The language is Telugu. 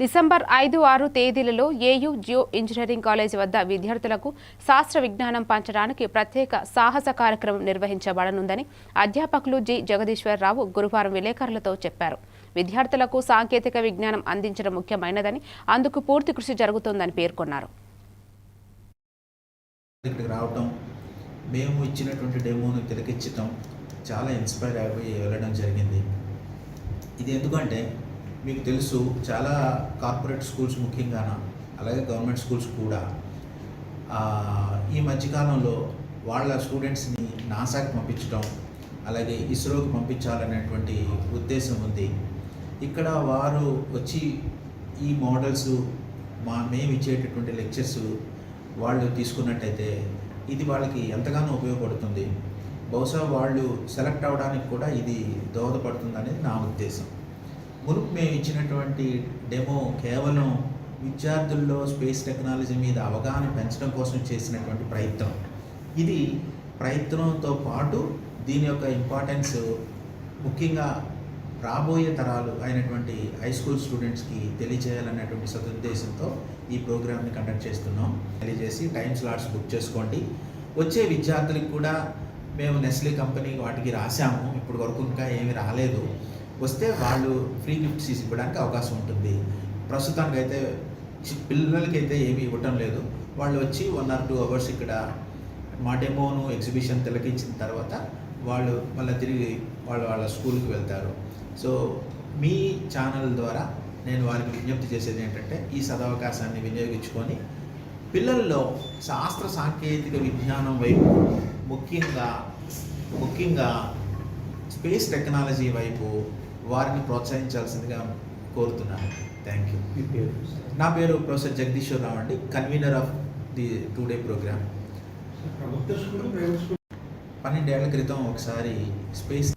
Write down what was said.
డిసెంబర్ ఐదు ఆరు తేదీలలో ఏయూ జియో ఇంజనీరింగ్ కాలేజ్ వద్ద విద్యార్థులకు శాస్త్ర విజ్ఞానం పంచడానికి ప్రత్యేక సాహస కార్యక్రమం నిర్వహించబడనుందని అధ్యాపకులు జి. జగదీశ్వరరావు గురువారం విలేకరులతో చెప్పారు. విద్యార్థులకు సాంకేతిక విజ్ఞానం అందించడం ముఖ్యమైనదని అందుకు పూర్తి కృషి జరుగుతోందని పేర్కొన్నారు. ఇక్కడికి రావటం మేము ఇచ్చినటువంటి డెమోను తిలకించటం చాలా ఇన్స్పైర్ అయిపోయి వెళ్ళడం జరిగింది. ఇది ఎందుకంటే మీకు తెలుసు చాలా కార్పొరేట్ స్కూల్స్ ముఖ్యంగాన అలాగే గవర్నమెంట్ స్కూల్స్ కూడా. ఈ మధ్యకాలంలో వాళ్ళ స్టూడెంట్స్ని నాసాకి పంపించడం అలాగే ఇస్రోకి పంపించాలనేటువంటి ఉద్దేశం ఉంది. ఇక్కడ వారు వచ్చి ఈ మోడల్స్ మా మేము ఇచ్చేటటువంటి లెక్చర్స్ వాళ్ళు తీసుకున్నట్టయితే ఇది వాళ్ళకి ఎంతగానో ఉపయోగపడుతుంది. బహుశా వాళ్ళు సెలెక్ట్ అవ్వడానికి కూడా ఇది దోహదపడుతుంది అనేది నా ఉద్దేశం. మునుపు మేము ఇచ్చినటువంటి డెమో కేవలం విద్యార్థుల్లో స్పేస్ టెక్నాలజీ మీద అవగాహన పెంచడం కోసం చేసినటువంటి ప్రయత్నం. ఇది ప్రయత్నంతో పాటు దీని యొక్క ఇంపార్టెన్స్ ముఖ్యంగా రాబోయే తరాలు అయినటువంటి హై స్కూల్ స్టూడెంట్స్కి తెలియజేయాలన్నటువంటి సదుద్దేశంతో ఈ ప్రోగ్రామ్ని కండక్ట్ చేస్తున్నాం. తెలియజేసి టైం స్లాట్స్ బుక్ చేసుకోండి. వచ్చే విద్యార్థులకు కూడా మేము నెస్లీ కంపెనీ వాటికి రాసాము ఇప్పుడు వరకు ఇంకా ఏమీ రాలేదు. వస్తే వాళ్ళు ఫ్రీ గిఫ్ట్స్ ఇవ్వడానికి అవకాశం ఉంటుంది. ప్రస్తుతానికి అయితే పిల్లలకైతే ఏమీ ఇవ్వటం లేదు. వాళ్ళు వచ్చి వన్ ఆర్ టూ అవర్స్ ఇక్కడ మా డెమోను ఎగ్జిబిషన్ తిలకించిన తర్వాత వాళ్ళు మళ్ళీ తిరిగి వాళ్ళు వాళ్ళ స్కూల్కి వెళ్తారు. సో మీ ఛానల్ ద్వారా నేను వారికి విజ్ఞప్తి చేసేది ఏంటంటే ఈ సదవకాశాన్ని వినియోగించుకొని పిల్లల్లో శాస్త్ర సాంకేతిక విజ్ఞానం వైపు ముఖ్యంగా ముఖ్యంగా స్పేస్ టెక్నాలజీ వైపు వారిని ప్రోత్సహించాల్సిందిగా కోరుతున్నాను. థ్యాంక్ యూ మీ పేరు? నా పేరు ప్రొఫెసర్ జగదీశ్వర్ రావు అండి convenor of the two day programme పన్నెండేళ్ళ క్రితం ఒకసారి స్పేస్